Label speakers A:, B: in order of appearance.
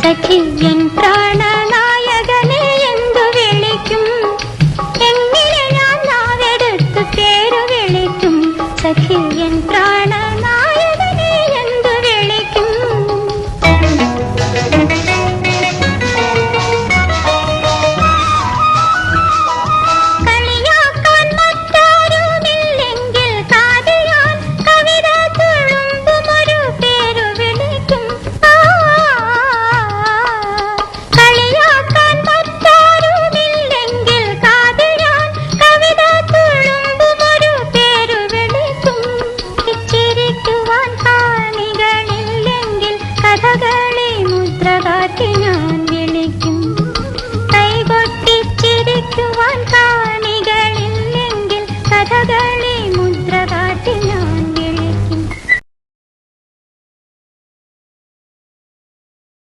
A: സഖി N പ്രാണനായകനെ വിളിക്കും? എങ്ങനെ ഞാൻ നാവെടുത്ത് പേര് വിളിക്കും? സഖി എൻ പ്രാണ മുദ്രകളെ മുദ്ര കാത്തി ഞാൻ വിളിക്കും കൈകൊട്ടിച്ചിരിക്കുവാൻ കാണി